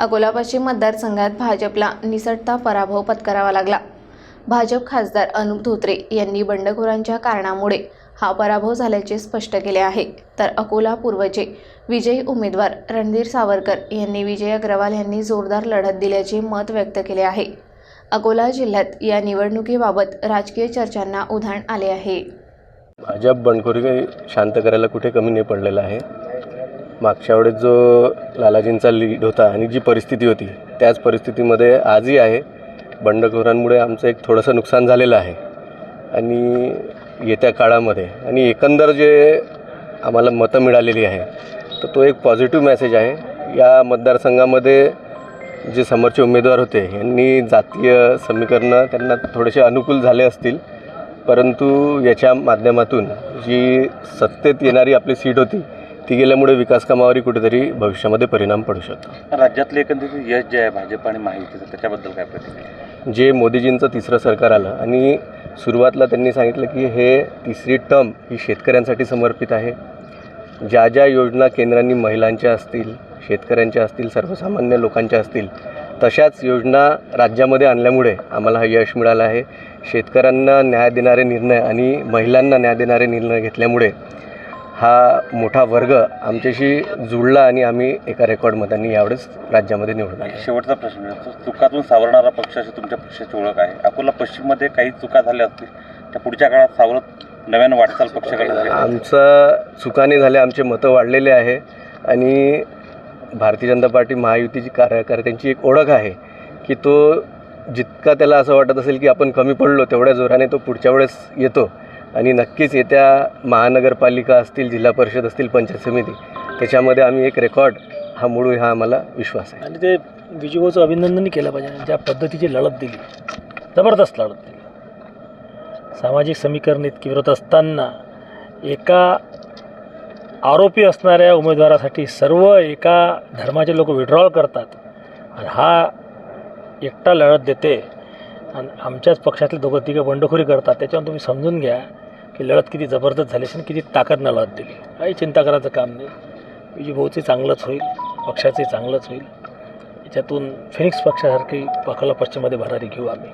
अकोला पश्चिम मतदारसंघात भाजपला निसटता पराभव पत्करावा लागला. भाजप खासदार अनुप धोत्रे यांनी बंडखोरांच्या कारणामुळे हा पराभव झाल्याचे स्पष्ट केले आहे. तर अकोला पूर्वचे विजयी उमेदवार रणधीर सावरकर यांनी विजय अग्रवाल यांनी जोरदार लढत दिल्याचे मत व्यक्त केले आहे. अकोला जिल्ह्यात या निवडणुकीबाबत राजकीय चर्चांना उधाण आले आहे. भाजप बंडखोरी शांत करायला कुठे कमी नाही पडलेलं आहे. मागच्या वेळेस जो लालाजींचा लीड होता आणि जी परिस्थिती होती त्याच परिस्थितीमध्ये आजही आहे. बंडखोरांमुळे आमचं एक थोडंसं नुकसान झालेलं आहे. आणि येत्या काळामध्ये आणि एकंदर जे आम्हाला मतं मिळालेली आहे तर तो एक पॉझिटिव्ह मेसेज आहे. या मतदारसंघामध्ये जे समोरचे उमेदवार होते यांनी जातीय समीकरणं त्यांना थोडेसे अनुकूल झाले असतील. परंतु याच्या माध्यमातून जी सत्तेत येणारी आपली सीट होती ती गेल्यामुळे विकास कामावरही कुठेतरी भविष्यामध्ये परिणाम पडू शकतो. राज्यातले एकंदरीत यश जे आहे भाजप आणि महायुतीचं त्याच्याबद्दल काय प्रतिक्रिया जे मोदीजींचं तिसरं सरकार आलं आणि सुरुवातला त्यांनी सांगितलं की हे तिसरी टर्म ही शेतकऱ्यांसाठी समर्पित आहे. ज्या ज्या योजना केंद्रांनी महिलांच्या असतील शेतकऱ्यांच्या असतील सर्वसामान्य लोकांच्या असतील तशाच योजना राज्यामध्ये आणल्यामुळे आम्हाला हा यश मिळालं आहे. शेतकऱ्यांना न्याय देणारे निर्णय आणि महिलांना न्याय देणारे निर्णय घेतल्यामुळे हा मोठा वर्ग आमच्याशी जुळला आणि आम्ही एका रेकॉर्ड मतांनी यावेळेस राज्यामध्ये निवडून आले. शेवटचा प्रश्न. चुकातून सावरणारा पक्ष अशी तुमच्या पक्षाची ओळख आहे. अकोला पश्चिममध्ये काही चुका झाल्या असतील त्या पुढच्या काळात सावरत नव्यानं वाटचाल पक्षाकडे आमचं चुकाने झाले आमचे मतं वाढलेले आहे आणि भारतीय जनता पार्टी महायुतीची कार्यकर्त्यांची एक ओळख आहे की तो जितका त्याला असं वाटत असेल की आपण कमी पडलो तेवढ्या जोराने तो पुढच्या वेळेस येतो. आणि नक्कीच येत्या महानगरपालिका असतील जिल्हा परिषद असतील पंचायत समिती त्याच्यामध्ये आम्ही एक रेकॉर्ड हा मोडू हा आम्हाला विश्वास आहे. आणि ते विजयभाऊचं अभिनंदनही केलं पाहिजे ज्या पद्धतीची लढत दिली जबरदस्त लढत दिली. सामाजिक समीकरण इतकी विरोध असताना एका आरोपी असणाऱ्या उमेदवारासाठी सर्व एका धर्माचे लोक विड्रॉल करतात. आणि हा एकटा लढत देते. आणि आमच्याच पक्षातले दोघं तिघं बंडखोरी करतात त्याच्यावर तुम्ही समजून घ्या की लढत किती जबरदस्त झाली असेल किती ताकदनं लढत दिली. काही चिंता करायचं काम नाही. विजयभाऊचे चांगलंच होईल पक्षाचे चांगलंच होईल. याच्यातून फिनिक्स पक्षासारखी पखाला पश्चिममध्ये भरारी घेऊ आम्ही.